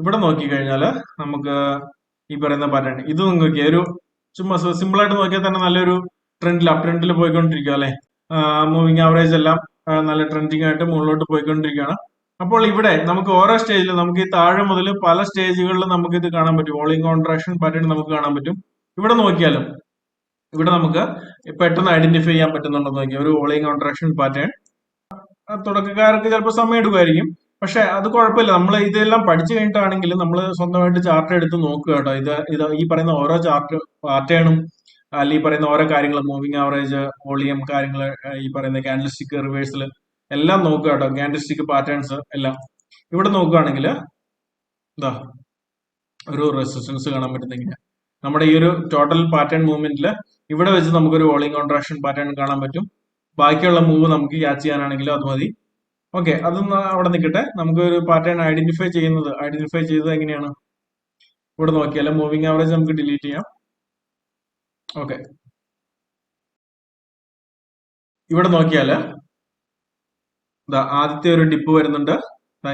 ഇവിടെ നോക്കിക്കഴിഞ്ഞാൽ നമുക്ക് ഈ പറയുന്ന പാറ്റേൺ. ഇത് നിങ്ങൾക്ക് ഒരു ചുമ്മാ സിമ്പിൾ ആയിട്ട് നോക്കിയാൽ തന്നെ നല്ലൊരു ട്രെൻഡിൽ അപ് ട്രെൻഡിൽ പോയിക്കൊണ്ടിരിക്കുക അല്ലെ? മൂവിങ് ആവറേജ് എല്ലാം നല്ല ട്രെൻഡിങ് ആയിട്ട് മുകളിലോട്ട് പോയിക്കൊണ്ടിരിക്കുകയാണ്. അപ്പോൾ ഇവിടെ നമുക്ക് ഓരോ സ്റ്റേജിലും നമുക്ക് ഈ താഴെ മുതൽ പല സ്റ്റേജുകളിൽ നമുക്ക് ഇത് കാണാൻ പറ്റും. വോളിംഗ് കോൺട്രാക്ഷൻ പാറ്റേൺ നമുക്ക് കാണാൻ പറ്റും. ഇവിടെ നോക്കിയാലും ഇവിടെ നമുക്ക് പെട്ടെന്ന് ഐഡന്റിഫൈ ചെയ്യാൻ പറ്റുന്നുണ്ടെന്ന് നോക്കിയാൽ ഒരു വോളിംഗ് കോൺട്രാക്ഷൻ പാറ്റേൺ തുടക്കക്കാർക്ക് ചിലപ്പോൾ സമയം എടുക്കുമായിരിക്കും. പക്ഷെ അത് കുഴപ്പമില്ല. നമ്മൾ ഇതെല്ലാം പഠിച്ചു കഴിഞ്ഞിട്ടാണെങ്കിൽ നമ്മൾ സ്വന്തമായിട്ട് ചാർട്ട് എടുത്ത് നോക്കുക കേട്ടോ. ഇത് ഇത് ഈ പറയുന്ന ഓരോ ചാർട്ട് പാറ്റേണും അല്ലെങ്കിൽ ഈ പറയുന്ന ഓരോ കാര്യങ്ങൾ മൂവിങ് ആവറേജ് വോളിയം കാര്യങ്ങൾ ഈ പറയുന്ന കാൻഡിൽസ്റ്റിക് റിവേഴ്സൽ എല്ലാം നോക്കുക കേട്ടോ. കാൻഡിൽസ്റ്റിക് പാറ്റേൺസ് എല്ലാം. ഇവിടെ നോക്കുകയാണെങ്കിൽ എന്താ ഒരു റെസിസ്റ്റൻസ് കാണാൻ പറ്റുന്നെങ്കിൽ നമ്മുടെ ഈ ഒരു ടോട്ടൽ പാറ്റേൺ മൂവ്മെന്റിൽ ഇവിടെ വെച്ച് നമുക്കൊരു വോളിയം കോൺട്രാക്ഷൻ പാറ്റേൺ കാണാൻ പറ്റും. ബാക്കിയുള്ള മൂവ് നമുക്ക് ക്യാച്ച് ചെയ്യാനാണെങ്കിലും അത് മതി. ഓക്കെ അതൊന്ന് അവിടെ നിൽക്കട്ടെ. നമുക്ക് ഒരു പാറ്റേൺ ഐഡന്റിഫൈ ചെയ്യുന്നത് ഐഡന്റിഫൈ ചെയ്തത് എങ്ങനെയാണ്? ഇവിടെ നോക്കിയാൽ മൂവിങ് ആവറേജ് നമുക്ക് ഡിലീറ്റ് ചെയ്യാം. ഓക്കെ. ഇവിടെ നോക്കിയാൽ ദാ ആദ്യത്തെ ഒരു ഡിപ്പ് വരുന്നുണ്ട്.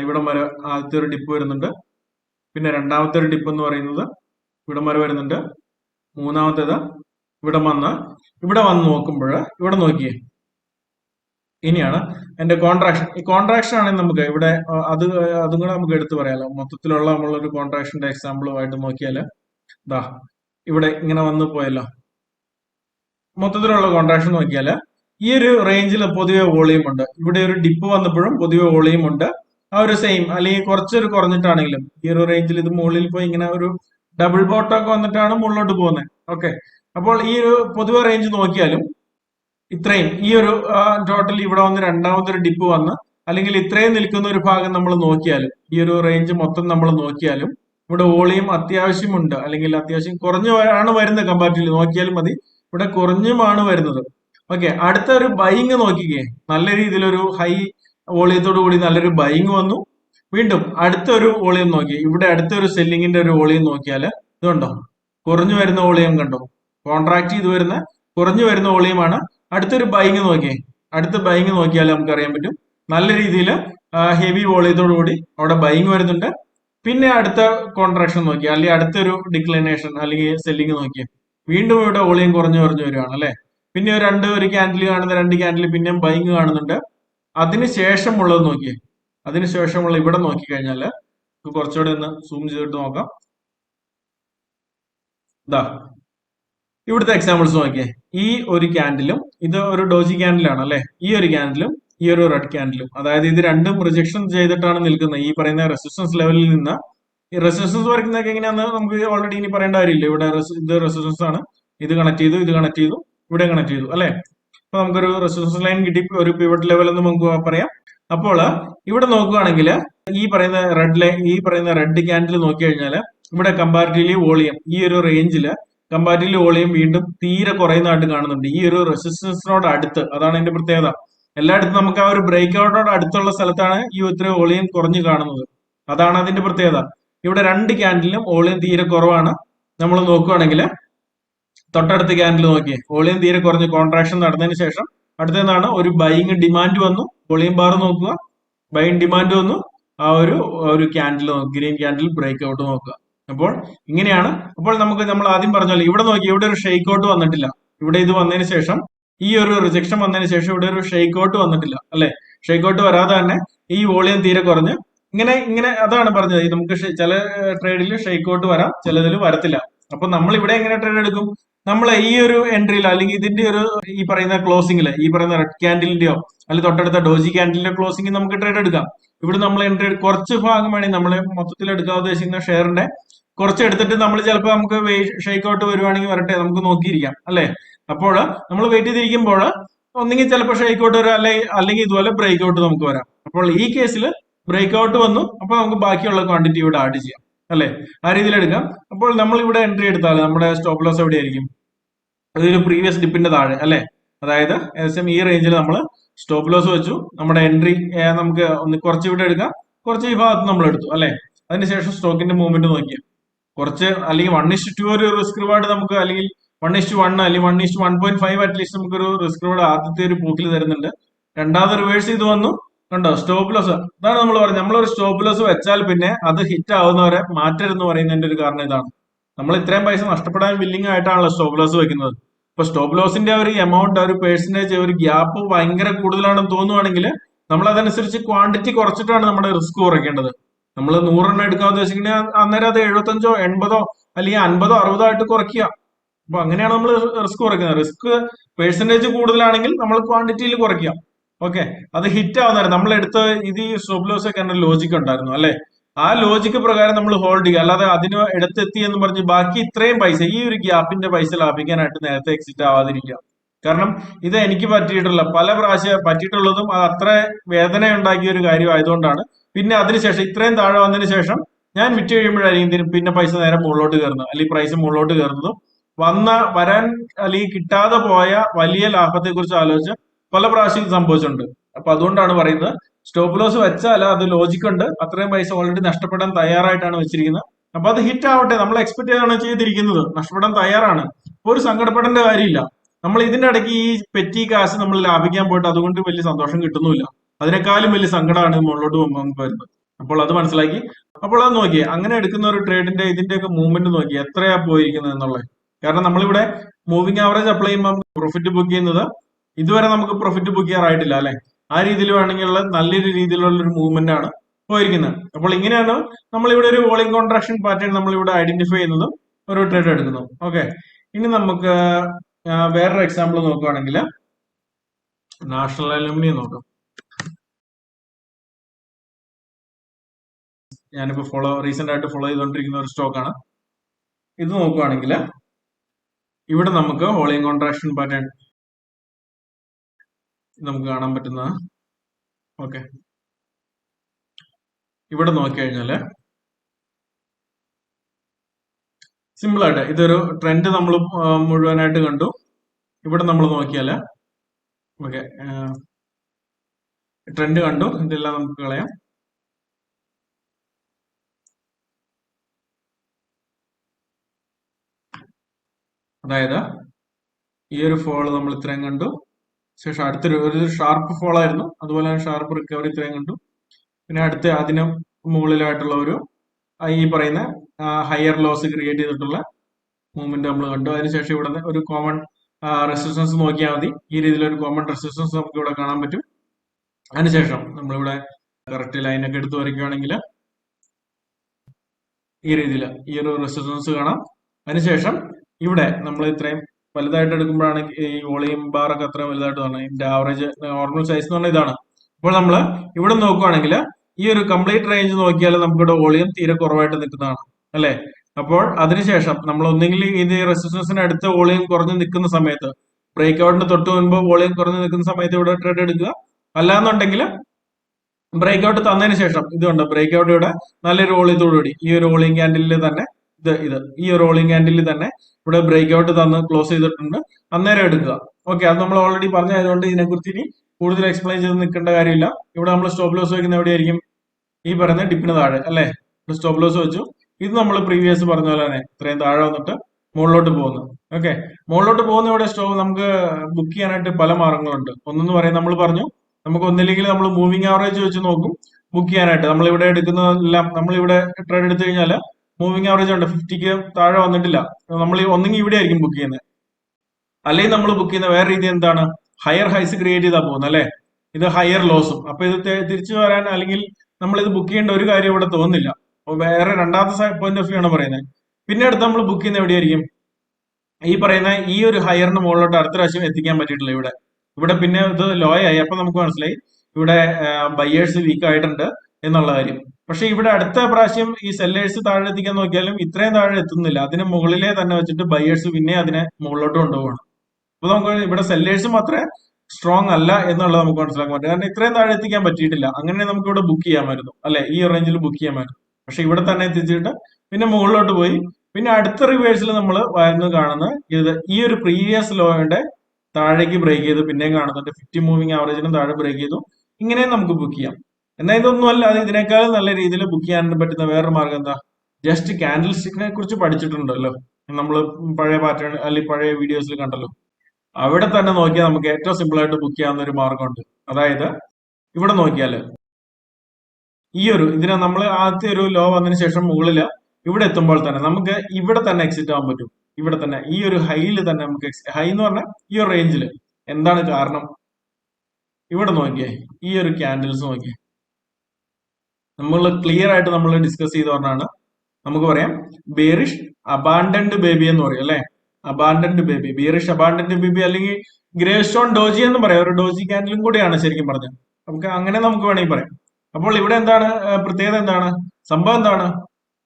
ഇവിടം വരെ ആദ്യത്തെ ഒരു ഡിപ്പ് വരുന്നുണ്ട്. പിന്നെ രണ്ടാമത്തെ ഒരു ഡിപ്പ് എന്ന് പറയുന്നത് ഇവിടെ വരെ വരുന്നുണ്ട്. മൂന്നാമത്തേത് ഇവിടെ വന്ന് ഇവിടെ വന്ന് നോക്കുമ്പോൾ ഇവിടെ നോക്കിയേ. ഇനിയാണ് എന്റെ കോൺട്രാക്ഷൻ ഈ കോൺട്രാക്ഷൻ ആണെങ്കിൽ നമുക്ക് ഇവിടെ അത് അതും കൂടെ നമുക്ക് എടുത്തു പറയാലോ. മൊത്തത്തിലുള്ള നമ്മളൊരു കോൺട്രാക്ഷന്റെ എക്സാമ്പിളുമായിട്ട് നോക്കിയാൽ ദാ ഇവിടെ ഇങ്ങനെ വന്നു പോയല്ലോ. മൊത്തത്തിലുള്ള കോൺട്രാക്ഷൻ നോക്കിയാൽ ഈ ഒരു റേഞ്ചിൽ പൊതുവെ വോളിയം ഉണ്ട്. ഇവിടെ ഒരു ഡിപ്പ് വന്നപ്പോഴും പൊതുവെ വോളിയം ഉണ്ട്. ആ ഒരു സെയിം അല്ലെങ്കിൽ കുറച്ചൊരു കുറഞ്ഞിട്ടാണെങ്കിലും ഈ ഒരു റേഞ്ചിൽ ഇത് മുകളിൽ പോയി ഇങ്ങനെ ഒരു ഡബിൾ ബോട്ടൊക്കെ വന്നിട്ടാണ് മുകളിലോട്ട് പോകുന്നത്. ഓക്കെ അപ്പോൾ ഈ ഒരു പൊതുവെ റേഞ്ച് നോക്കിയാലും ഇത്രയും ഈ ഒരു ടോട്ടൽ ഇവിടെ വന്ന് രണ്ടാമതൊരു ഡിപ്പ് വന്ന് അല്ലെങ്കിൽ ഇത്രയും നിൽക്കുന്ന ഒരു ഭാഗം നമ്മൾ നോക്കിയാലും ഈ ഒരു റേഞ്ച് മൊത്തം നമ്മൾ നോക്കിയാലും ഇവിടെ വോളിയം അത്യാവശ്യമുണ്ട് അല്ലെങ്കിൽ അത്യാവശ്യം കുറഞ്ഞു ആണ് വരുന്നത് കമ്പാരിറ്റീവ്ലി നോക്കിയാലും മതി ഇവിടെ കുറഞ്ഞുമാണ് വരുന്നത്. ഓക്കെ അടുത്ത ഒരു ബൈങ് നോക്കിക്കേ. നല്ല രീതിയിലൊരു ഹൈ വോളിയത്തോടു കൂടി നല്ലൊരു ബൈങ് വന്നു. വീണ്ടും അടുത്തൊരു വോളിയം നോക്കി. ഇവിടെ അടുത്തൊരു സെല്ലിങ്ങിന്റെ ഒരു വോളിയം നോക്കിയാൽ ഇതുണ്ടോ? കുറഞ്ഞു വരുന്ന വോളിയം കണ്ടോ? കോൺട്രാക്ട് ചെയ്ത് വരുന്ന കുറഞ്ഞു വരുന്ന വോളിയമാണ്. അടുത്തൊരു ബൈങ് നോക്കിയേ. അടുത്ത ബൈങ് നോക്കിയാൽ നമുക്ക് അറിയാൻ പറ്റും. നല്ല രീതിയിൽ ഹെവി വോളിയത്തോടു കൂടി അവിടെ ബൈങ് വരുന്നുണ്ട്. പിന്നെ അടുത്ത കോൺട്രാക്ഷൻ നോക്കി അല്ലെങ്കിൽ അടുത്തൊരു ഡിക്ലൈനേഷൻ അല്ലെങ്കിൽ സെല്ലിങ് നോക്കിയേ. വീണ്ടും ഇവിടെ വോളിയം കുറഞ്ഞു കുറഞ്ഞു വരികയാണ് അല്ലെ? പിന്നെ ഒരു രണ്ട് ഒരു ക്യാൻഡിൽ കാണുന്ന രണ്ട് ക്യാൻഡിൽ പിന്നെയും ബൈങ് കാണുന്നുണ്ട്. അതിന് ശേഷമുള്ളത് നോക്കിയേ. അതിന് ശേഷമുള്ള ഇവിടെ നോക്കിക്കഴിഞ്ഞാൽ കുറച്ചുകൂടെ ഒന്ന് സൂം ചെയ്തിട്ട് നോക്കാം. ഇതാ ഇവിടുത്തെ എക്സാമ്പിൾസ് നോക്കിയേ. ഈ ഒരു ക്യാൻഡിലും ഇത് ഒരു ഡോജി ക്യാൻഡിലാണ് അല്ലെ? ഈ ഒരു ക്യാൻഡിലും ഈ ഒരു റെഡ് ക്യാൻഡിലും അതായത് ഇത് രണ്ടും പ്രൊജക്ഷൻ ചെയ്തിട്ടാണ് നിൽക്കുന്നത്. ഈ പറയുന്ന റെസിസ്റ്റൻസ് ലെവലിൽ നിന്ന് ഈ റെസിസ്റ്റൻസ് വരയ്ക്കുന്നതൊക്കെ എങ്ങനെയാണെന്ന് നമുക്ക് ഓൾറെഡി ഇനി പറയേണ്ട കാര്യമില്ല. ഇവിടെ ഇത് റെസിസ്റ്റൻസ് ആണ്. ഇത് കണക്ട് ചെയ്തു ഇത് കണക്ട് ചെയ്തു ഇവിടെ കണക്ട് ചെയ്തു അല്ലെ? അപ്പൊ നമുക്കൊരു റെസിസ്റ്റൻസ് ലൈൻ കിട്ടി ഒരു പിവറ്റ് ലെവൽ എന്ന് നമുക്ക് പറയാം. അപ്പോൾ ഇവിടെ നോക്കുകയാണെങ്കിൽ ഈ പറയുന്ന റെഡ് ലൈൻ ഈ പറയുന്ന റെഡ് ക്യാൻഡിൽ നോക്കി കഴിഞ്ഞാൽ ഇവിടെ കമ്പാരിറ്റീവ്ലി വോളിയം ഈ ഒരു റേഞ്ചിൽ കമ്പാരിറ്റീവ്ലി വോളിയം വീണ്ടും തീരെ കുറയുന്നതായിട്ട് കാണുന്നുണ്ട്. ഈ ഒരു റെസിസ്റ്റൻസിനോട് അടുത്ത് അതാണ് അതിന്റെ പ്രത്യേകത. എല്ലായിടത്തും നമുക്ക് ആ ഒരു ബ്രേക്ക് ഔട്ടോട് അടുത്തുള്ള സ്ഥലത്താണ് ഈ ഇത്ര വോളിയം കുറഞ്ഞു കാണുന്നത്. അതാണ് അതിന്റെ പ്രത്യേകത. ഇവിടെ രണ്ട് ക്യാൻഡിലും വോളിയം തീരെ കുറവാണ്. നമ്മൾ നോക്കുകയാണെങ്കിൽ തൊട്ടടുത്ത ക്യാൻഡിൽ നോക്കിയേ വോളിയം തീരെ കുറഞ്ഞ് കോൺട്രാക്ഷൻ നടന്നതിന് ശേഷം അടുത്തതാണ് ഒരു ബൈങ് ഡിമാൻഡ് വന്നു. വോളിയം ബാർ നോക്കുക ബൈങ് ഡിമാൻഡ് വന്നു. ആ ഒരു ഒരു candle green candle break out നോക്കുക. അപ്പോൾ ഇങ്ങനെയാണ്. അപ്പോൾ നമുക്ക് നമ്മൾ ആദ്യം പറഞ്ഞല്ലോ ഇവിടെ നോക്കി ഇവിടെ ഒരു ഷെയ്ക്ക് ഔട്ട് വന്നിട്ടില്ല. ഇവിടെ ഇത് വന്നതിന് ശേഷം ഈ ഒരു റിജക്ഷൻ വന്നതിന് ശേഷം ഇവിടെ ഒരു ഷെയ്ക്ക് ഔട്ട് വന്നിട്ടില്ല അല്ലെ? ഷെയ്ക്ക് ഔട്ട് വരാതെ തന്നെ ഈ വോളിയം തീരെ കുറഞ്ഞ് ഇങ്ങനെ ഇങ്ങനെ അതാണ് പറഞ്ഞത്. നമുക്ക് ചില ട്രേഡിൽ ഷെയ്ക്ക് ഔട്ട് വരാം ചിലതിൽ വരത്തില്ല. അപ്പൊ നമ്മൾ ഇവിടെ എങ്ങനെ ട്രേഡ് എടുക്കും? നമ്മൾ ഈ ഒരു എൻട്രിയിൽ അല്ലെങ്കിൽ ഇതിന്റെ ഒരു ഈ പറയുന്ന ക്ലോസിംഗിൽ ഈ പറയുന്ന റെഡ് ക്യാൻഡിലിന്റെയോ അല്ലെങ്കിൽ തൊട്ടടുത്ത ഡോജി ക്യാൻഡിലിന്റെ ക്ലോസിംഗ് നമുക്ക് ട്രേഡ് എടുക്കാം. ഇവിടെ നമ്മൾ എൻട്രി കുറച്ച് ഭാഗം വേണമെങ്കിൽ നമ്മൾ മൊത്തത്തിൽ എടുക്കാൻ ഉദ്ദേശിക്കുന്ന ഷെയറിന്റെ കുറച്ച് എടുത്തിട്ട് നമ്മൾ ചിലപ്പോൾ നമുക്ക് ഷേക്ക് ഔട്ട് വരുവാണെങ്കിൽ വരട്ടെ നമുക്ക് നോക്കിയിരിക്കാം അല്ലേ? അപ്പോൾ നമ്മൾ വെയിറ്റ് ചെയ്തിരിക്കുമ്പോൾ ഒന്നെങ്കിൽ ചിലപ്പോൾ ഷേക്ക് ഔട്ട് വരാം അല്ലെങ്കിൽ അല്ലെങ്കിൽ ഇതുപോലെ ബ്രേക്ക് ഔട്ട് നമുക്ക് വരാം. അപ്പോൾ ഈ കേസിൽ ബ്രേക്ക് ഔട്ട് വന്നു അപ്പോൾ നമുക്ക് ബാക്കിയുള്ള ക്വാണ്ടിറ്റി ഇവിടെ ആഡ് ചെയ്യാം. അല്ലെ? ആ രീതിയിൽ എടുക്കാം. അപ്പോൾ നമ്മൾ ഇവിടെ എൻട്രി എടുത്താൽ നമ്മുടെ സ്റ്റോപ്പ് ലോസ് എവിടെയായിരിക്കും? അതൊരു പ്രീവിയസ് ഡിപ്പിന്റെ താഴെ അല്ലെ? അതായത് ഏകദേശം ഈ റേഞ്ചിൽ നമ്മൾ സ്റ്റോപ്പ് ലോസ് വെച്ചു. നമ്മുടെ എൻട്രി നമുക്ക് ഒന്ന് കുറച്ച് ഇവിടെ എടുക്കാം. കുറച്ച് ഈ ഭാഗത്ത് നമ്മൾ എടുത്തു അല്ലെ? അതിനുശേഷം സ്റ്റോക്കിന്റെ മൂവ്മെന്റ് നോക്കിയാൽ കുറച്ച് അല്ലെങ്കിൽ വൺ ഇസ്റ്റ് ടു ഒരു റിസ്ക് റിവാർഡ് നമുക്ക് അല്ലെങ്കിൽ വൺ ഇസ്റ്റ് വൺ അല്ലെങ്കിൽ one is to one point five at least നമുക്കൊരു റിസ്ക് റിവാർഡ് ആദ്യത്തെ ഒരു പോക്കിൽ തരുന്നുണ്ട്. രണ്ടാമത് റിവേഴ്സ് ചെയ്ത് വന്നു. കണ്ടോ? സ്റ്റോപ്പ് ലോസ് അതാണ് നമ്മൾ പറഞ്ഞത്. നമ്മളൊരു സ്റ്റോപ്പ് ലോസ് വെച്ചാൽ പിന്നെ അത് ഹിറ്റ് ആവുന്നവരെ മാറ്റരുതെന്ന് പറയുന്നതിന്റെ ഒരു കാരണം ഇതാണ്. നമ്മൾ ഇത്രയും പൈസ നഷ്ടപ്പെടാൻ വില്ലിംഗ് ആയിട്ടാണല്ലോ സ്റ്റോപ്പ് ലോസ് വെക്കുന്നത്. ഇപ്പൊ സ്റ്റോപ്പ് ലോസിന്റെ ഒരു എമൗണ്ട് ഒരു പേഴ്സന്റേജ് ഒരു ഗ്യാപ്പ് ഭയങ്കര കൂടുതലാണെന്ന് തോന്നുവാണെങ്കിൽ നമ്മൾ അതനുസരിച്ച് ക്വാണ്ടിറ്റി കുറച്ചിട്ടാണ് നമ്മുടെ റിസ്ക് കുറയ്ക്കേണ്ടത്. നമ്മൾ നൂറെണ്ണം എടുക്കാൻ ഉദ്ദേശിക്കുന്നത് അന്നേരം അത് എഴുപത്തഞ്ചോ എൺപതോ അല്ലെങ്കിൽ അൻപതോ അറുപതോ ആയിട്ട് കുറയ്ക്കുക. അപ്പൊ അങ്ങനെയാണ് നമ്മൾ റിസ്ക് കുറയ്ക്കുന്നത്. റിസ്ക് പേഴ്സന്റേജ് കൂടുതലാണെങ്കിൽ നമ്മൾ ക്വാണ്ടിറ്റിയിൽ കുറയ്ക്കുക. ഓക്കെ അത് ഹിറ്റ് ആവുന്നവരെ നമ്മൾ എടുത്ത ഇത് ഈ സ്റ്റോപ്ലോസ് ഒക്കെ ലോജിക് ഉണ്ടായിരുന്നു അല്ലെ? ആ ലോജിക്ക് പ്രകാരം നമ്മൾ ഹോൾഡ് ചെയ്യുക. അല്ലാതെ അതിന് എടുത്തെത്തി എന്ന് പറഞ്ഞ് ബാക്കി ഇത്രയും പൈസ ഈ ഒരു ഗ്യാപ്പിന്റെ പൈസ ലാഭിക്കാനായിട്ട് നേരത്തെ എക്സിറ്റ് ആവാതിരിക്കുക. കാരണം ഇത് എനിക്ക് പറ്റിയിട്ടുള്ള പല പ്രാവശ്യം പറ്റിയിട്ടുള്ളതും അത് അത്ര വേദന ഉണ്ടാക്കിയ ഒരു കാര്യം ആയതുകൊണ്ടാണ്. പിന്നെ അതിനുശേഷം ഇത്രയും താഴെ വന്നതിന് ശേഷം ഞാൻ വിറ്റ് കഴിയുമ്പോഴായിരിക്കും പിന്നെ പൈസ നേരെ മുകളിലോട്ട് കയറുന്നത്. അല്ലെങ്കിൽ പ്രൈസ് മുകളിലോട്ട് കയറുന്നതും വന്ന വരാൻ അല്ലെങ്കിൽ കിട്ടാതെ പോയ വലിയ ലാഭത്തെക്കുറിച്ച് ആലോചിച്ച് പല പ്രാവശ്യം സംഭവിച്ചിട്ടുണ്ട്. അപ്പൊ അതുകൊണ്ടാണ് പറയുന്നത്. സ്റ്റോപ്പ് ലോസ് വെച്ചാൽ അത് ലോജിക് ഉണ്ട്. അത്രയും പൈസ ഓൾറെഡി നഷ്ടപ്പെടാൻ തയ്യാറായിട്ടാണ് വെച്ചിരിക്കുന്നത്. അപ്പൊ അത് ഹിറ്റ് ആവട്ടെ. നമ്മൾ എക്സ്പെക്ട് ചെയ്താണ് ചെയ്തിരിക്കുന്നത്. നഷ്ടപ്പെടാൻ തയ്യാറാണ്. ഒരു സങ്കടപ്പെടേണ്ട കാര്യമില്ല. നമ്മൾ ഇതിന്റെ ഇടയ്ക്ക് ഈ പെറ്റി കാശ് നമ്മൾ ലാഭിക്കാൻ പോയിട്ട് അതുകൊണ്ട് വലിയ സന്തോഷം കിട്ടുന്നില്ല അതിനേക്കാളും വലിയ സങ്കടമാണ് മുകളിലോട്ട് വരുന്നത്. അപ്പോൾ അത് മനസ്സിലാക്കി. അപ്പോൾ അത് നോക്കി. അങ്ങനെ എടുക്കുന്ന ഒരു ട്രേഡിന്റെ ഇതിന്റെയൊക്കെ മൂവ്മെന്റ് നോക്കി. എത്രയാ പോയിരിക്കുന്നത് എന്നുള്ളത്. കാരണം നമ്മളിവിടെ മൂവിംഗ് ആവറേജ് അപ്ലൈ ചെയ്യുമ്പോൾ പ്രോഫിറ്റ് ബുക്ക് ചെയ്യുന്നത് ഇതുവരെ നമുക്ക് പ്രോഫിറ്റ് ബുക്ക് ചെയ്യാറായിട്ടില്ല അല്ലെ? ആ രീതിയിൽ വേണമെങ്കിലുള്ള നല്ലൊരു രീതിയിലുള്ള ഒരു മൂവ്മെന്റ് ആണ് പോയിരിക്കുന്നത്. അപ്പോൾ ഇങ്ങനെയാണ് നമ്മൾ ഇവിടെ ഒരു വോളിംഗ് കോൺട്രാക്ഷൻ പാറ്റേൺ നമ്മൾ ഇവിടെ ഐഡന്റിഫൈ ചെയ്യുന്നതും ഒരു ട്രേഡ് എടുക്കുന്നു ഓക്കെ ഇനി നമുക്ക് വേറൊരു എക്സാമ്പിൾ നോക്കുകയാണെങ്കിൽ നാഷണൽ അലുമിനി നോക്കാം. ഞാനിപ്പോ ഫോളോ റീസെന്റ് ആയിട്ട് ഫോളോ ചെയ്തുകൊണ്ടിരിക്കുന്ന ഒരു സ്റ്റോക്കാണ് ഇത് നോക്കുകയാണെങ്കിൽ ഇവിടെ നമുക്ക് ഹോളിംഗ് കോൺട്രാക്ഷൻ പാറ്റേൺ നമുക്ക് കാണാൻ പറ്റുന്ന ഓക്കെ. ഇവിടെ നോക്കിക്കഴിഞ്ഞാൽ സിമ്പിൾ ആയിട്ട് ഇതൊരു ട്രെൻഡ് നമ്മൾ മുഴുവനായിട്ട് കണ്ടു. ഇവിടെ നമ്മൾ നോക്കിയാൽ ഓക്കെ ട്രെൻഡ് കണ്ടു. ഇതെല്ലാം നമുക്ക് കളയാം. അതായത് ഈ ഒരു ഫോൾ നമ്മൾ ഇത്രയും കണ്ടു. ശേഷം അടുത്തൊരു ഒരു ഷാർപ്പ് ഫോൾ ആയിരുന്നു. അതുപോലെ ഷാർപ്പ് റിക്കവറി ഇത്രയും കണ്ടു. പിന്നെ അടുത്ത അതിന് മുകളിലായിട്ടുള്ള ഒരു ഈ പറയുന്ന ഹയർ ലോസ് ക്രിയേറ്റ് ചെയ്തിട്ടുള്ള മൂവ്മെന്റ് നമ്മൾ കണ്ടു. അതിനുശേഷം ഇവിടെ ഒരു കോമൺ റെസിസ്റ്റൻസ് നോക്കിയാൽ മതി. ഈ രീതിയിൽ ഒരു കോമൺ റെസിസ്റ്റൻസ് നമുക്ക് ഇവിടെ കാണാൻ പറ്റും. അതിനുശേഷം നമ്മളിവിടെ കറക്റ്റ് ലൈനൊക്കെ എടുത്തു വരയ്ക്കുകയാണെങ്കിൽ ഈ രീതിയിൽ ഈ ഒരു റെസിസ്റ്റൻസ് കാണാം. അതിനുശേഷം ഇവിടെ നമ്മൾ ഇത്രയും വലുതായിട്ട് എടുക്കുമ്പോഴാണ് ഈ വോളിയം ബാർ ഒക്കെ അത്ര വലുതായിട്ട് തോന്നുന്നത് ഇതിന്റെ ആവറേജ് നോർമൽ സൈസ് എന്ന് പറഞ്ഞാൽ ഇതാണ്. അപ്പോൾ നമ്മൾ ഇവിടെ നോക്കുവാണെങ്കിൽ ഈ ഒരു കംപ്ലീറ്റ് റേഞ്ച് നോക്കിയാൽ നമുക്കിവിടെ വോളിയം തീരെ കുറവായിട്ട് നിൽക്കുന്നതാണ്. അല്ലെ? അപ്പോൾ അതിനുശേഷം നമ്മൾ ഒന്നെങ്കിൽ ഇത് റെസിസ്റ്റൻസിന് അടുത്ത വോളിയം കുറഞ്ഞ് നിൽക്കുന്ന സമയത്ത് ബ്രേക്ക് ഔട്ടിന് തൊട്ട് മുൻപ് വോളിയം കുറഞ്ഞ് നിൽക്കുന്ന സമയത്ത് ഇവിടെ ട്രേഡ് എടുക്കുക. അല്ലാന്നുണ്ടെങ്കിൽ ബ്രേക്ക് ഔട്ട് തന്നതിന് ശേഷം ഇതുണ്ട് ബ്രേക്ക് ഔട്ട് ഇവിടെ നല്ലൊരു വോളിയത്തോടുകൂടി ഈ ഒരു വോളിയം ക്യാൻഡിലിൽ തന്നെ ഇത് ഇത് ഈ റോളിംഗ് ഹാൻഡിൽ തന്നെ ഇവിടെ ബ്രേക്ക് ഔട്ട് തന്ന് ക്ലോസ് ചെയ്തിട്ടുണ്ട്. അന്നേരം എടുക്കുക. ഓക്കെ അത് നമ്മൾ ഓൾറെഡി പറഞ്ഞതുകൊണ്ട് ഇതിനെക്കുറിച്ച് ഇനി കൂടുതൽ എക്സ്പ്ലെയിൻ ചെയ്ത് നിൽക്കേണ്ട കാര്യമില്ല. ഇവിടെ നമ്മൾ സ്റ്റോപ്പ് ലോസ് വയ്ക്കുന്ന എവിടെയായിരിക്കും? ഈ പറയുന്ന ഡിപ്പിന് താഴെ അല്ലേ? സ്റ്റോപ്പ് ലോസ് വെച്ചു. ഇത് നമ്മൾ പ്രീവിയസ് പറഞ്ഞ പോലെ തന്നെ ഇത്രയും താഴെ വന്നിട്ട് മുകളിലോട്ട് പോകുന്നു. ഓക്കെ മുകളിലോട്ട് പോകുന്ന ഇവിടെ സ്റ്റോപ്പ് നമുക്ക് ബുക്ക് ചെയ്യാനായിട്ട് പല മാർഗങ്ങളുണ്ട്. ഒന്നെന്ന് പറയാൻ നമ്മൾ പറഞ്ഞു നമുക്ക് ഒന്നില്ലെങ്കിൽ നമ്മൾ മൂവിംഗ് ആവറേജ് വെച്ച് നോക്കും ബുക്ക് ചെയ്യാനായിട്ട്. നമ്മൾ ഇവിടെ എടുക്കുന്നതെല്ലാം നമ്മൾ ഇവിടെ ട്രേഡ് എടുത്തു കഴിഞ്ഞാൽ മൂവിംഗ് ആവറേജ് ഉണ്ട്. ഫിഫ്റ്റിക്ക് താഴെ വന്നിട്ടില്ല. നമ്മൾ ഒന്നെങ്കിൽ ഇവിടെ ആയിരിക്കും ബുക്ക് ചെയ്യുന്നത്. അല്ലെങ്കിൽ നമ്മൾ ബുക്ക് ചെയ്യുന്ന വേറെ രീതി എന്താണ്? ഹയർ ഹൈസ് ക്രിയേറ്റ് ചെയ്താൽ പോകുന്നത് അല്ലെ? ഇത് ഹയർ ലോസും അപ്പൊ ഇത് തിരിച്ചു വരാൻ അല്ലെങ്കിൽ നമ്മൾ ഇത് ബുക്ക് ചെയ്യേണ്ട ഒരു കാര്യം ഇവിടെ തോന്നുന്നില്ല. വേറെ രണ്ടാമത്തെ പോയിന്റ് ഓഫ് വ്യൂ ആണ് പറയുന്നത്. പിന്നെ അടുത്ത് നമ്മൾ ബുക്ക് ചെയ്യുന്ന എവിടെയായിരിക്കും? ഈ പറയുന്ന ഈ ഒരു ഹയറിന് മുകളിലോട്ട് അടുത്ത പ്രാവശ്യം എത്തിക്കാൻ പറ്റിയിട്ടില്ല ഇവിടെ. ഇവിടെ പിന്നെ ഇത് ലോ ആയി. അപ്പൊ നമുക്ക് മനസ്സിലായി. ഇവിടെ ബയ്യേഴ്സ് വീക്ക് ആയിട്ടുണ്ട്. എന്നുള്ള കാര്യം. പക്ഷെ ഇവിടെ അടുത്ത പ്രാവശ്യം ഈ സെല്ലേഴ്സ് താഴെ എത്തിക്കാൻ നോക്കിയാലും ഇത്രയും താഴെ എത്തുന്നില്ല. അതിന് മുകളിലെ തന്നെ വെച്ചിട്ട് ബയേഴ്സ് പിന്നെ അതിനെ മുകളിലോട്ട് കൊണ്ടുപോകണം. അപ്പൊ നമുക്ക് ഇവിടെ സെല്ലേഴ്സ് മാത്രമേ സ്ട്രോങ് അല്ല എന്നുള്ളത് നമുക്ക് മനസ്സിലാക്കാൻ പറ്റും. കാരണം ഇത്രയും താഴെ എത്തിക്കാൻ പറ്റിയിട്ടില്ല. അങ്ങനെ നമുക്ക് ഇവിടെ ബുക്ക് ചെയ്യാമായിരുന്നു അല്ലെ? ഈ റേഞ്ചിൽ ബുക്ക് ചെയ്യാമായിരുന്നു പക്ഷെ ഇവിടെ തന്നെ എത്തിച്ചിട്ട് പിന്നെ മുകളിലോട്ട് പോയി. പിന്നെ അടുത്ത റിവേഴ്സിൽ നമ്മൾ വരുന്നത് കാണുന്ന ഇത് ഈ ഒരു പ്രീവിയസ് ലോയുടെ താഴേക്ക് ബ്രേക്ക് ചെയ്തു പിന്നെയും കാണുന്നുണ്ട്. ഫിഫ്റ്റി മൂവിങ് ആവറേജിനും താഴെ ബ്രേക്ക് ചെയ്തു. ഇങ്ങനെയും നമുക്ക് ബുക്ക് ചെയ്യാം. എന്നാൽ ഇതൊന്നും അല്ലാതെ ഇതിനേക്കാളും നല്ല രീതിയിൽ ബുക്ക് ചെയ്യാൻ പറ്റുന്ന വേറൊരു മാർഗം എന്താ? ജസ്റ്റ് കാൻഡിൽ സ്റ്റിക്കിനെ കുറിച്ച് പഠിച്ചിട്ടുണ്ടല്ലോ. നമ്മൾ പഴയ പാറ്റേൺ അല്ലെങ്കിൽ പഴയ വീഡിയോസിൽ കണ്ടല്ലോ. അവിടെ തന്നെ നോക്കിയാൽ നമുക്ക് ഏറ്റവും സിമ്പിൾ ആയിട്ട് ബുക്ക് ചെയ്യാവുന്ന ഒരു മാർഗമുണ്ട്. അതായത് ഇവിടെ നോക്കിയാൽ ഈ ഒരു ഇതിനെ നമ്മൾ ആദ്യത്തെ ഒരു ലോ വന്നതിന് ശേഷം മുകളിൽ ഇവിടെ എത്തുമ്പോൾ തന്നെ നമുക്ക് ഇവിടെ തന്നെ എക്സിറ്റ് ആവാൻ പറ്റും. ഇവിടെ തന്നെ ഈ ഒരു ഹൈയിൽ തന്നെ നമുക്ക് ഹൈ എന്ന് പറഞ്ഞാൽ ഈ ഒരു റേഞ്ചിൽ എന്താണ് കാരണം? ഇവിടെ നോക്കിയേ ഈ ഒരു ക്യാൻഡിൽസ് നോക്കിയേ. നമ്മൾ ക്ലിയർ ആയിട്ട് നമ്മൾ ഡിസ്കസ് ചെയ്ത് പറഞ്ഞാണ് നമുക്ക് പറയാം ബേറിഷ് അബാൻഡന്റ് ബേബി എന്ന് പറയും അല്ലെ? Abandoned baby bearish abandoned baby അല്ലെങ്കിൽ ഗ്രേ സ്റ്റോൺ ഡോജി എന്ന് പറയാം. ഒരു ഡോജി ക്യാൻഡിലും കൂടിയാണ് ശരിക്കും പറഞ്ഞത് നമുക്ക് അങ്ങനെ നമുക്ക് വേണമെങ്കിൽ പറയാം. അപ്പോൾ ഇവിടെ എന്താണ് പ്രത്യേകത എന്താണ്? സംഭവം എന്താണ്?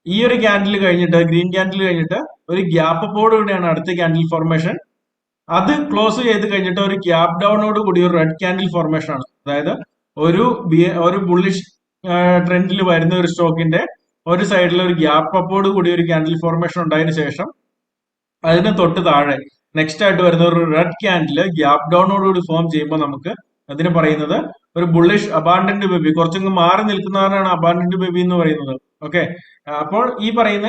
ഈ ഒരു ക്യാൻഡിൽ കഴിഞ്ഞിട്ട് ഗ്രീൻ ക്യാൻഡിൽ കഴിഞ്ഞിട്ട് ഒരു ഗ്യാപ്പ് പോഡ് കൂടിയാണ് അടുത്ത ക്യാൻഡിൽ ഫോർമേഷൻ അത് ക്ലോസ് ചെയ്ത് കഴിഞ്ഞിട്ട് ഒരു ഗ്യാപ്പ് ഡൗണോട് കൂടി ഒരു റെഡ് ക്യാൻഡിൽ ഫോർമേഷൻ ആണ്. അതായത് ഒരു ഒരു ബുള്ളിഷ് ട്രെൻഡിൽ വരുന്ന ഒരു സ്റ്റോക്കിന്റെ ഒരു സൈഡിൽ ഒരു ഗ്യാപ്പ് അപ്പോട് കൂടി ഒരു ക്യാൻഡിൽ ഫോർമേഷൻ ഉണ്ടായതിനു ശേഷം അതിന് തൊട്ട് താഴെ നെക്സ്റ്റ് ആയിട്ട് വരുന്ന ഒരു റെഡ് ക്യാൻഡിൽ ഗ്യാപ്പ് ഡൗണോട് കൂടി ഫോം ചെയ്യുമ്പോൾ നമുക്ക് അതിന് പറയുന്നത് ഒരു ബുള്ളിഷ് അബാൻഡന്റ് ബേബി കുറച്ചങ്ങ് മാറി നിൽക്കുന്നവരാണ് അബാൻഡന്റ് ബേബി എന്ന് പറയുന്നത്. ഓക്കെ അപ്പോൾ ഈ പറയുന്ന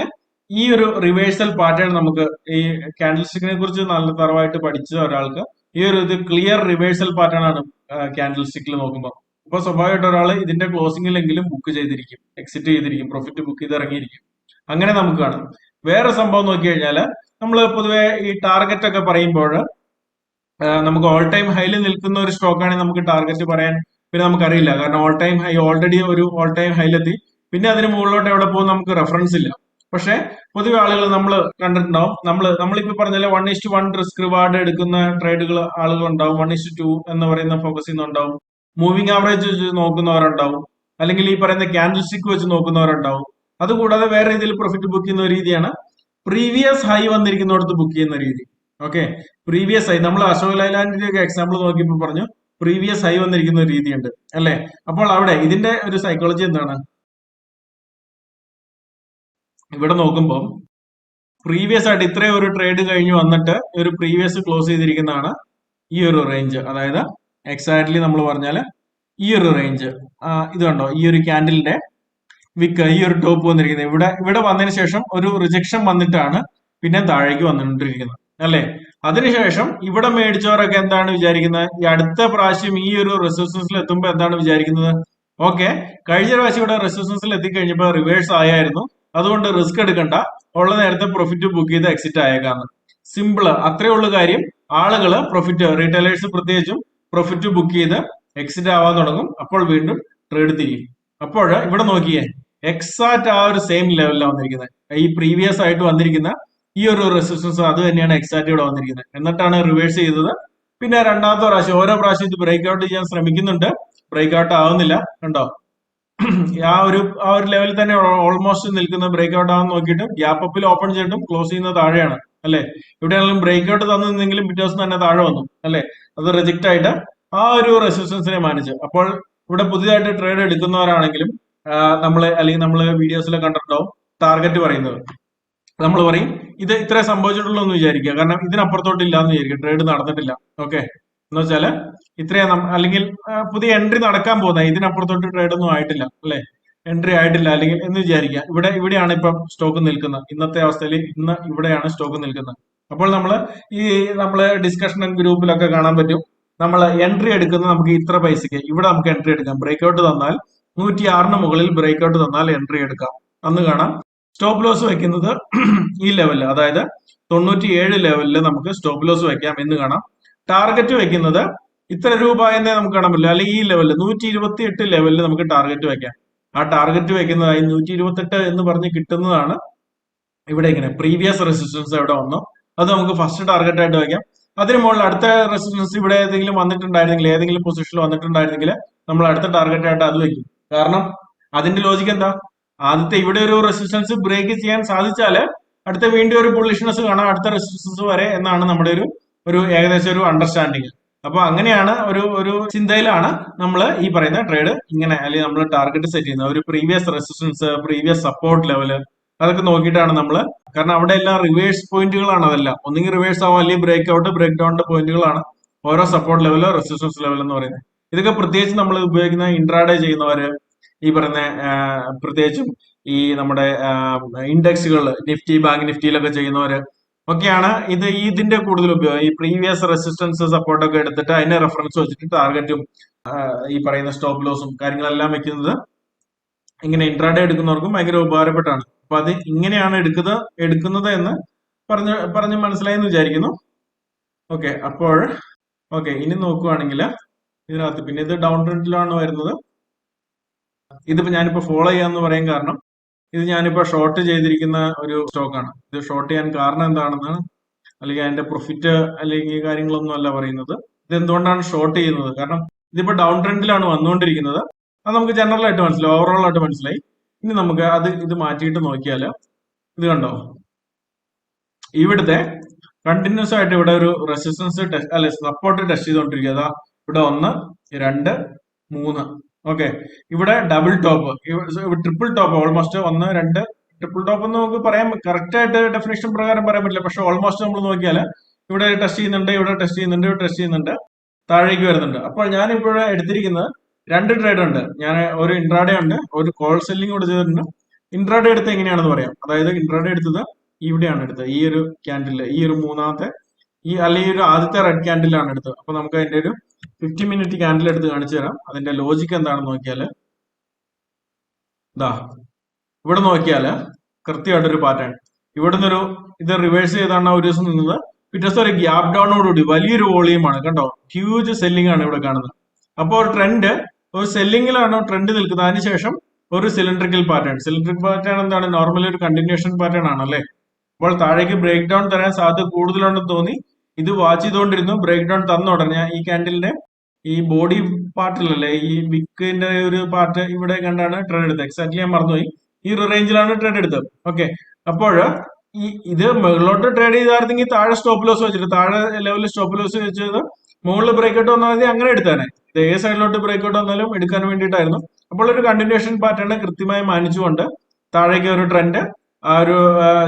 ഈ ഒരു റിവേഴ്സൽ പാറ്റേൺ നമുക്ക് ഈ ക്യാൻഡിൽ സ്റ്റിക്കിനെ കുറിച്ച് നല്ല തറവായിട്ട് പഠിച്ച ഒരാൾക്ക് ഈ ഒരു ഇത് ക്ലിയർ റിവേഴ്സൽ പാറ്റേൺ ആണ് ക്യാൻഡിൽ സ്റ്റിക്കിൽ നോക്കുമ്പോൾ അപ്പൊ സ്വാഭാവികമായിട്ട് ഒരാൾ ഇതിന്റെ ക്ലോസിംഗിലെങ്കിലും ബുക്ക് ചെയ്തിരിക്കും എക്സിറ്റ് ചെയ്തിരിക്കും പ്രോഫിറ്റ് ബുക്ക് ചെയ്ത് ഇറങ്ങിയിരിക്കും അങ്ങനെ നമുക്ക് കാണാം. വേറെ സംഭവം നോക്കി കഴിഞ്ഞാൽ നമ്മൾ പൊതുവെ ഈ ടാർഗറ്റ് ഒക്കെ പറയുമ്പോൾ നമുക്ക് ഓൾ ടൈം ഹൈയിൽ നിൽക്കുന്ന ഒരു സ്റ്റോക്ക് ആണെങ്കിൽ നമുക്ക് ടാർഗറ്റ് പറയാൻ പിന്നെ നമുക്കറിയില്ല. കാരണം ഓൾ ടൈം ഹൈ ഓൾറെഡി ഒരു ഓൾ ടൈം ഹൈയിലെത്തി പിന്നെ അതിന് മുകളിലോട്ട് എവിടെ പോകും നമുക്ക് റെഫറൻസ് ഇല്ല. പക്ഷെ പൊതുവെ ആളുകൾ നമ്മൾ കണ്ടിട്ടുണ്ടാവും. നമ്മൾ നമ്മളിപ്പോ പറഞ്ഞാൽ one is to one risk reward എടുക്കുന്ന ട്രേഡുകൾ ആളുകൾ ഉണ്ടാവും വൺ ഇസ്റ്റ് ടു എന്ന് പറയുന്ന ഫോക്കസ് ചെയ്യുന്നുണ്ടാവും മൂവിംഗ് ആവറേജ് വെച്ച് നോക്കുന്നവരുണ്ടാവും. അല്ലെങ്കിൽ ഈ പറയുന്ന ക്യാൻഡിൽ സ്റ്റിക്ക് വെച്ച് നോക്കുന്നവരുണ്ടാവും. അതുകൂടാതെ വേറെ രീതിയിൽ പ്രോഫിറ്റ് ബുക്ക് ചെയ്യുന്ന രീതിയാണ് പ്രീവിയസ് ഹൈ വന്നിരിക്കുന്നിടത്ത് ബുക്ക് ചെയ്യുന്ന രീതി. ഓക്കെ പ്രീവിയസ് ഹൈ നമ്മൾ അശോക് ലൈലാൻഡിന്റെ ഒക്കെ എക്സാമ്പിൾ നോക്കിയപ്പോൾ പറഞ്ഞു പ്രീവിയസ് ഹൈ വന്നിരിക്കുന്ന ഒരു രീതിയുണ്ട്. അല്ലെ? അപ്പോൾ അവിടെ ഇതിന്റെ ഒരു സൈക്കോളജി എന്താണ്? ഇവിടെ നോക്കുമ്പോൾ പ്രീവിയസ് ആയിട്ട് ഇത്രയും ഒരു ട്രേഡ് കഴിഞ്ഞ് വന്നിട്ട് ഒരു പ്രീവിയസ് ക്ലോസ് ചെയ്തിരിക്കുന്നതാണ് ഈ ഒരു റേഞ്ച് അതായത് എക്സാക്ട്ലി നമ്മൾ പറഞ്ഞാൽ ഈ ഒരു റേഞ്ച് ഇത് കണ്ടോ? ഈ ഒരു ക്യാൻഡിലിന്റെ വിക്ക് ഈ ഒരു ടോപ്പ് വന്നിരിക്കുന്നത്. ഇവിടെ ഇവിടെ വന്നതിന് ശേഷം ഒരു റിജക്ഷൻ വന്നിട്ടാണ് പിന്നെ താഴേക്ക് വന്നിട്ടിരിക്കുന്നത് അല്ലെ? അതിനുശേഷം ഇവിടെ മേടിച്ചവരൊക്കെ എന്താണ് വിചാരിക്കുന്നത്? ഈ അടുത്ത പ്രാവശ്യം ഈ ഒരു റെസിസ്റ്റൻസിൽ എത്തുമ്പോൾ എന്താണ് വിചാരിക്കുന്നത്? ഓക്കെ. കഴിഞ്ഞ പ്രാവശ്യം ഇവിടെ റെസിസ്റ്റൻസിൽ എത്തിക്കഴിഞ്ഞപ്പോൾ റിവേഴ്സ് ആയായിരുന്നു. അതുകൊണ്ട് റിസ്ക് എടുക്കണ്ട. ഉള്ള നേരത്തെ പ്രോഫിറ്റ് ബുക്ക് ചെയ്ത് എക്സിറ്റ് ആയേക്കാന്ന്. സിമ്പിൾ അത്രേ ഉള്ള കാര്യം. ആളുകൾ പ്രോഫിറ്റ് റീറ്റെയിലേഴ്സ് പ്രത്യേകിച്ചും പ്രോഫിറ്റ് ബുക്ക് ചെയ്ത് എക്സിറ്റ് ആവാൻ തുടങ്ങും. അപ്പോൾ വീണ്ടും ട്രേഡ് തിരിയും. അപ്പോൾ ഇവിടെ നോക്കിയേ എക്സാക്ട് ആ ഒരു സെയിം ലെവലിലാണ് വന്നിരിക്കുന്നത്. ഈ പ്രീവിയസ് ആയിട്ട് വന്നിരിക്കുന്ന ഈ ഒരു റെസിസ്റ്റൻസ് അത് തന്നെയാണ് എക്സാക്ട് ഇവിടെ വന്നിരിക്കുന്നത്. എന്നിട്ടാണ് റിവേഴ്സ് ചെയ്തത്. പിന്നെ രണ്ടാമത്തെ പ്രാവശ്യം ഓരോ പ്രാവശ്യം ഇത് ബ്രേക്ക് ഔട്ട് ചെയ്യാൻ ശ്രമിക്കുന്നുണ്ട്. ബ്രേക്ക് ഔട്ട് ആവുന്നില്ല കണ്ടോ? ആ ഒരു ആ ഒരു ലെവലിൽ തന്നെ ഓൾമോസ്റ്റ് നിൽക്കുന്ന ബ്രേക്ക് ഔട്ട് ആവാൻ നോക്കിയിട്ട് ഗ്യാപ്പ് അപ്പിൽ ഓപ്പൺ ചെയ്തിട്ടും ക്ലോസ് ചെയ്യുന്ന താഴെയാണ്. അല്ലെ? എവിടെയാണെങ്കിലും ബ്രേക്ക് ഔട്ട് തന്നിരുന്നെങ്കിലും പിറ്റേ ദിവസം തന്നെ താഴെ വന്നു അല്ലെ? അത് റിജക്റ്റ് ആയിട്ട് ആ ഒരു റെസിസ്റ്റൻസിനെ മാനിച്ച്. അപ്പോൾ ഇവിടെ പുതിയതായിട്ട് ട്രേഡ് എടുക്കുന്നവരാണെങ്കിലും നമ്മൾ അല്ലെങ്കിൽ നമ്മൾ വീഡിയോസിൽ കണ്ടിട്ടുണ്ടാവും ടാർഗറ്റ് പറയുന്നത്. നമ്മൾ പറയും ഇത് ഇത്രേ സംഭവിച്ചിട്ടുള്ളൂ എന്ന് വിചാരിക്കുക. കാരണം ഇതിനപ്പുറത്തോട്ട് ഇല്ല എന്ന് വിചാരിക്കുക ട്രേഡ് നടന്നിട്ടില്ല. ഓക്കെ? എന്ന് വെച്ചാൽ ഇത്രയും അല്ലെങ്കിൽ പുതിയ എൻട്രി നടക്കാൻ പോകുന്ന ഇതിനപ്പുറത്തോട്ട് ട്രേഡ് ഒന്നും ആയിട്ടില്ല അല്ലെ? എൻട്രി ആയിട്ടില്ല. അല്ലെങ്കിൽ എന്ന് വിചാരിക്കുക. ഇവിടെ ഇവിടെയാണ് ഇപ്പം സ്റ്റോക്ക് നിൽക്കുന്നത്. ഇന്നത്തെ അവസ്ഥയിൽ ഇന്ന് ഇവിടെയാണ് സ്റ്റോക്ക് നിൽക്കുന്നത്. അപ്പോൾ നമ്മൾ ഈ നമ്മൾ ഡിസ്കഷൻ ഗ്രൂപ്പിലൊക്കെ കാണാൻ പറ്റും. നമ്മൾ എൻട്രി എടുക്കുന്നത് നമുക്ക് ഇത്ര പൈസക്ക്. ഇവിടെ നമുക്ക് എൻട്രി എടുക്കാം. ബ്രേക്ക് ഔട്ട് തന്നാൽ നൂറ്റി ആറിന് മുകളിൽ ബ്രേക്ക് ഔട്ട് തന്നാൽ എൻട്രി എടുക്കാം. അന്ന് കാണാം. സ്റ്റോപ്പ് ലോസ് വെക്കുന്നത് ഈ ലെവലിൽ അതായത് തൊണ്ണൂറ്റി ഏഴ് ലെവലിൽ നമുക്ക് സ്റ്റോപ്പ് ലോസ് വെക്കാം എന്ന് കാണാം. ടാർഗറ്റ് വെക്കുന്നത് ഇത്ര രൂപ എന്നേ നമുക്ക് കാണാൻ പറ്റില്ല അല്ലെങ്കിൽ ഈ ലെവലിൽ നൂറ്റി ഇരുപത്തി എട്ട് ലെവലിൽ നമുക്ക് ടാർഗറ്റ് വെക്കാം ആ ടാർഗറ്റ് വെക്കുന്നതായി നൂറ്റി ഇരുപത്തെട്ട് എന്ന് പറഞ്ഞ് കിട്ടുന്നതാണ് ഇവിടെ ഇങ്ങനെ. പ്രീവിയസ് റെസിസ്റ്റൻസ് എവിടെ വന്നോ. അത് നമുക്ക് ഫസ്റ്റ് ടാർഗറ്റ് ആയിട്ട് വെക്കാം. അതിനു മുകളിൽ അടുത്ത റെസിസ്റ്റൻസ് ഇവിടെ ഏതെങ്കിലും വന്നിട്ടുണ്ടായിരുന്നെങ്കിൽ ഏതെങ്കിലും പൊസിഷനിൽ വന്നിട്ടുണ്ടായിരുന്നെങ്കിൽ നമ്മൾ അടുത്ത ടാർഗറ്റ് ആയിട്ട് അത് വെക്കും. കാരണം അതിന്റെ ലോജിക്ക് എന്താ? ആദ്യത്തെ ഇവിടെ ഒരു റെസിസ്റ്റൻസ് ബ്രേക്ക് ചെയ്യാൻ സാധിച്ചാൽ അടുത്ത വീണ്ടും ഒരു ബുള്ളിഷ്നെസ് കാണാം. അടുത്ത റെസിസ്റ്റൻസ് വരെ എന്നാണ് നമ്മുടെ ഒരു ഒരു ഏകദേശം ഒരു അണ്ടർസ്റ്റാൻഡിങ് അപ്പൊ അങ്ങനെയാണ് ഒരു ഒരു ചിന്തയിലാണ് നമ്മൾ ഈ പറയുന്ന ട്രേഡ് ഇങ്ങനെ അല്ലെങ്കിൽ നമ്മൾ ടാർഗറ്റ് സെറ്റ് ചെയ്യുന്നത്. ഒരു previous resistance previous support level അതൊക്കെ നോക്കിയിട്ടാണ് നമ്മൾ കാരണം അവിടെ എല്ലാം റിവേഴ്സ് പോയിന്റുകളാണ് അതെല്ലാം. ഒന്നെങ്കിൽ റിവേഴ്സ് ആവും അല്ലെങ്കിൽ ബ്രേക്ക് ഔട്ട് ബ്രേക്ക് ഡൗണിന്റെ പോയിന്റുകളാണ് ഓരോ സപ്പോർട്ട് ലെവലോ റെസിസ്റ്റൻസ് ലെവൽ എന്ന് പറയുന്നത്. ഇതൊക്കെ പ്രത്യേകിച്ച് നമ്മൾ ഉപയോഗിക്കുന്ന ഇൻട്രാഡേ ചെയ്യുന്നവര് ഈ പറയുന്ന പ്രത്യേകിച്ചും ഈ നമ്മുടെ ഇൻഡെക്സുകൾ നിഫ്റ്റി ബാങ്ക് നിഫ്റ്റിയിലൊക്കെ ചെയ്യുന്നവര് ഒക്കെയാണ്. ഇത് ഇതിന്റെ കൂടുതൽ ഉപയോഗം. ഈ പ്രീവിയസ് റെസിസ്റ്റൻസ് സപ്പോർട്ട് ഒക്കെ എടുത്തിട്ട് അതിനെ റെഫറൻസ് വെച്ചിട്ട് ടാർഗറ്റും ഈ പറയുന്ന സ്റ്റോപ്പ് ലോസും കാര്യങ്ങളെല്ലാം വെക്കുന്നത് ഇങ്ങനെ ഇൻട്രാഡേ എടുക്കുന്നവർക്കും ഭയങ്കര ഉപകാരപ്പെട്ടാണ്. അപ്പൊ അത് ഇങ്ങനെയാണ് എടുക്കുന്നത് എടുക്കുന്നത് എന്ന് പറഞ്ഞ് പറഞ്ഞ് മനസ്സിലായെന്ന് വിചാരിക്കുന്നു. ഓക്കെ അപ്പോൾ ഓക്കെ ഇനി നോക്കുവാണെങ്കിൽ ഇതിനകത്ത് പിന്നെ ഇത് ഡൗൺ ട്രെൻഡിലാണ് വരുന്നത്. ഇതിപ്പോ ഞാനിപ്പോ ഫോളോ ചെയ്യാന്ന് പറയാൻ കാരണം ഇത് ഞാനിപ്പോ ഷോർട്ട് ചെയ്തിരിക്കുന്ന ഒരു സ്റ്റോക്കാണ് ഇത് ഷോർട്ട് ചെയ്യാൻ കാരണം എന്താണെന്നാണ് അല്ലെങ്കിൽ അതിന്റെ പ്രോഫിറ്റ് അല്ലെങ്കിൽ കാര്യങ്ങളൊന്നും അല്ല പറയുന്നത്. ഇത് എന്തുകൊണ്ടാണ് ഷോർട്ട് ചെയ്യുന്നത്? കാരണം ഇതിപ്പോ ഡൗൺ ട്രെൻഡിലാണ് വന്നുകൊണ്ടിരിക്കുന്നത്. അത് നമുക്ക് ജനറൽ ആയിട്ട് മനസ്സിലായി. ഓവറോൾ ആയിട്ട് മനസ്സിലായി. ഇനി നമുക്ക് അത് ഇത് മാറ്റിയിട്ട് നോക്കിയാൽ ഇത് കണ്ടോ? ഇവിടുത്തെ കണ്ടിന്യൂസ് ആയിട്ട് ഇവിടെ ഒരു റെസിസ്റ്റൻസ് ടെസ്റ്റ് അല്ലെ സപ്പോർട്ട് ടെസ്റ്റ് ചെയ്തുകൊണ്ടിരിക്കുക. അതാ ഇവിടെ ഒന്ന് രണ്ട് മൂന്ന്. ഓക്കെ ഇവിടെ double top triple top almost ഒന്ന് രണ്ട് ട്രിപ്പിൾ ടോപ്പ് എന്ന് നമുക്ക് പറയാൻ കറക്റ്റ് ആയിട്ട് ഡെഫിനേഷൻ പ്രകാരം പറയാൻ പറ്റില്ല. പക്ഷെ ഓൾമോസ്റ്റ് നമ്മൾ നോക്കിയാൽ ഇവിടെ ടെസ്റ്റ് ചെയ്യുന്നുണ്ട് ഇവിടെ ടെസ്റ്റ് ചെയ്യുന്നുണ്ട് ഇവിടെ ടെസ്റ്റ് ചെയ്യുന്നുണ്ട്. താഴേക്ക് വരുന്നുണ്ട്. അപ്പോൾ ഞാൻ ഇപ്പോൾ എടുത്തിരിക്കുന്നത് രണ്ട് ട്രേഡ് ഉണ്ട്. ഞാൻ ഒരു ഇൻട്രാഡേ ഉണ്ട് ഒരു കോൾ സെല്ലിംഗ് കൂടെ ചെയ്തിട്ടുണ്ട്. ഇൻട്രാഡേ എടുത്ത് എങ്ങനെയാണെന്ന് പറയാം. അതായത് ഇൻട്രാഡേ എടുത്തത് ഇവിടെയാണ് എടുത്തത്. ഈ ഒരു ക്യാൻഡിൽ ഈ ഒരു മൂന്നാമത്തെ ഈ അല്ലെങ്കിൽ ഒരു ആദ്യത്തെ റെഡ് ക്യാൻഡിലാണ് എടുത്തത്. അപ്പൊ നമുക്ക് അതിന്റെ ഒരു ഫിഫ്റ്റി മിനിറ്റ് ക്യാൻഡിൽ എടുത്ത് കാണിച്ചു തരാം. അതിന്റെ ലോജിക്ക് എന്താണെന്ന് നോക്കിയാൽ ഇതാ ഇവിടെ നോക്കിയാൽ കൃത്യമായിട്ടൊരു പാറ്റേൺ ഇവിടുന്ന് ഒരു ഇത് റിവേഴ്സ് ചെയ്താണ് ഒരു ദിവസം നിന്നത്. പിറ്റേ ദിവസം ഒരു ഗ്യാപ് ഡൗണോടുകൂടി വലിയൊരു വോളിയമാണ് കണ്ടോ? ഹ്യൂജ് സെല്ലിംഗ് ആണ് ഇവിടെ കാണുന്നത്. അപ്പോൾ ട്രെൻഡ് ഒരു സെല്ലിംഗിലാണ് ട്രെൻഡ് നിൽക്കുന്നത്. അതിനുശേഷം ഒരു സിലിണ്ടറിക്കൽ പാറ്റേൺ സിലിണ്ടറിക് പാറ്റേൺ എന്താണ്? നോർമലി ഒരു കണ്ടിന്യൂഷൻ പാറ്റേൺ ആണല്ലേ? അപ്പോൾ താഴേക്ക് ബ്രേക്ക് ഡൗൺ തരാൻ സാധ്യത കൂടുതലുണ്ടെന്ന് തോന്നി. ഇത് വാച്ച് ചെയ്തുകൊണ്ടിരുന്നു ബ്രേക്ക് ഡൗൺ തന്ന ഉടനെ ഈ കാൻഡിലിന്റെ ഈ ബോഡി പാർട്ടിലല്ലേ ഈ വിക്കിന്റെ ഒരു പാർട്ട് ഇവിടെ കണ്ടാണ് ട്രേഡ് എടുത്തത്. എക്സാക്ട്ലി ഞാൻ മറന്നുപോയി. ഈ റേഞ്ചിലാണ് ട്രേഡ് എടുത്തത്. ഓക്കെ അപ്പോൾ ഈ ഇത് മുകളിലോട്ട് ട്രേഡ് ചെയ്തായിരുന്നെങ്കിൽ താഴെ സ്റ്റോപ്പ് ലോസ് വെച്ചിട്ട് താഴെ ലെവലിൽ സ്റ്റോപ്പ് ലോസ് വെച്ചത് മുകളിൽ ബ്രേക്ക് ഔട്ട് വന്നാൽ അങ്ങനെ എടുത്താണ് ഇത് ഏ സൈഡിലോട്ട് ബ്രേക്ക് ഔട്ട് വന്നാലും എടുക്കാൻ വേണ്ടിയിട്ടായിരുന്നു. അപ്പോൾ ഒരു കണ്ടിന്യൂഷൻ പാറ്റേൺ കൃത്യമായി മാനിച്ചുകൊണ്ട് താഴേക്ക് ഒരു ട്രെൻഡ് ആ ഒരു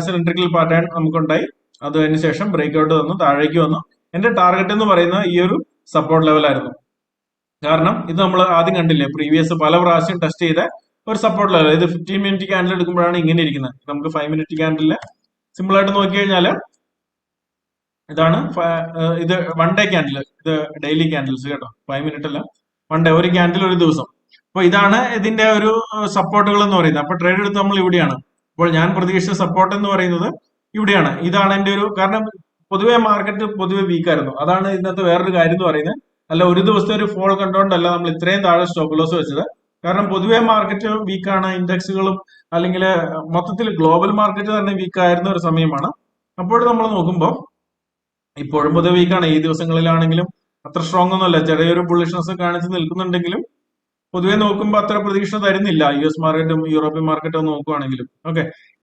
സിലിണ്ടറിക്കൽ പാറ്റേൺ നമുക്കുണ്ടായി. അതിന് ശേഷം ബ്രേക്ക് ഔട്ട് വന്നു താഴേക്ക് വന്നു. എന്റെ ടാർഗറ്റ് എന്ന് പറയുന്നത് ഈ ഒരു സപ്പോർട്ട് ലെവലായിരുന്നു കാരണം ഇത് നമ്മൾ ആദ്യം കണ്ടില്ലേ പ്രീവിയസ് പല പ്രാവശ്യം ടെസ്റ്റ് ചെയ്ത ഒരു സപ്പോർട്ട് ലെവൽ ഇത് ഫിഫ്റ്റീൻ മിനിറ്റ് ക്യാൻഡിൽ എടുക്കുമ്പോഴാണ് ഇങ്ങനെ ഇരിക്കുന്നത്. നമുക്ക് ഫൈവ് മിനിറ്റ് ക്യാൻഡിൽ സിമ്പിൾ ആയിട്ട് നോക്കി കഴിഞ്ഞാൽ ഇതാണ് ഇത് വൺ ഡേ ക്യാൻഡിൽ ഇത് ഡെയിലി ക്യാൻഡിൽസ് കേട്ടോ. ഫൈവ് മിനിറ്റ് അല്ല. വൺ ഡേ ഒരു ക്യാൻഡിൽ ഒരു ദിവസം. അപ്പൊ ഇതാണ് ഇതിന്റെ ഒരു സപ്പോർട്ടുകൾ എന്ന് പറയുന്നത്. അപ്പൊ ട്രേഡ് എടുത്ത് നമ്മൾ ഇവിടെയാണ്. അപ്പോൾ ഞാൻ പ്രതീക്ഷിച്ച സപ്പോർട്ട് എന്ന് പറയുന്നത് ഇവിടെയാണ്. ഇതാണ് എന്റെ ഒരു കാരണം പൊതുവേ മാർക്കറ്റ് പൊതുവെ വീക്കായിരുന്നു അതാണ് ഇതിനകത്ത് വേറൊരു കാര്യം എന്ന് പറയുന്നത്. അല്ല ഒരു ദിവസത്തെ ഒരു ഫോൾ കണ്ടുകൊണ്ടല്ല നമ്മൾ ഇത്രയും താഴെ സ്റ്റോപ്പ് ലോസ് വെച്ചത്. കാരണം പൊതുവെ മാർക്കറ്റ് വീക്കാണ് ഇൻഡെക്സുകളും അല്ലെങ്കിൽ മൊത്തത്തിൽ ഗ്ലോബൽ മാർക്കറ്റ് തന്നെ വീക്കായിരുന്ന ഒരു സമയമാണ്. അപ്പോൾ നമ്മൾ നോക്കുമ്പോൾ ഇപ്പോഴും പൊതുവെ വീക്കാണ് ഈ ദിവസങ്ങളിലാണെങ്കിലും അത്ര സ്ട്രോങ് ഒന്നുമല്ല. ചെറിയൊരു ബുള്ളിഷ്നസ് കാണിച്ച് നിൽക്കുന്നുണ്ടെങ്കിലും പൊതുവെ നോക്കുമ്പോൾ അത്ര പ്രതീക്ഷ തരുന്നില്ല. യു എസ് മാർക്കറ്റും യൂറോപ്യൻ മാർക്കറ്റും നോക്കുവാണെങ്കിലും. ഓക്കെ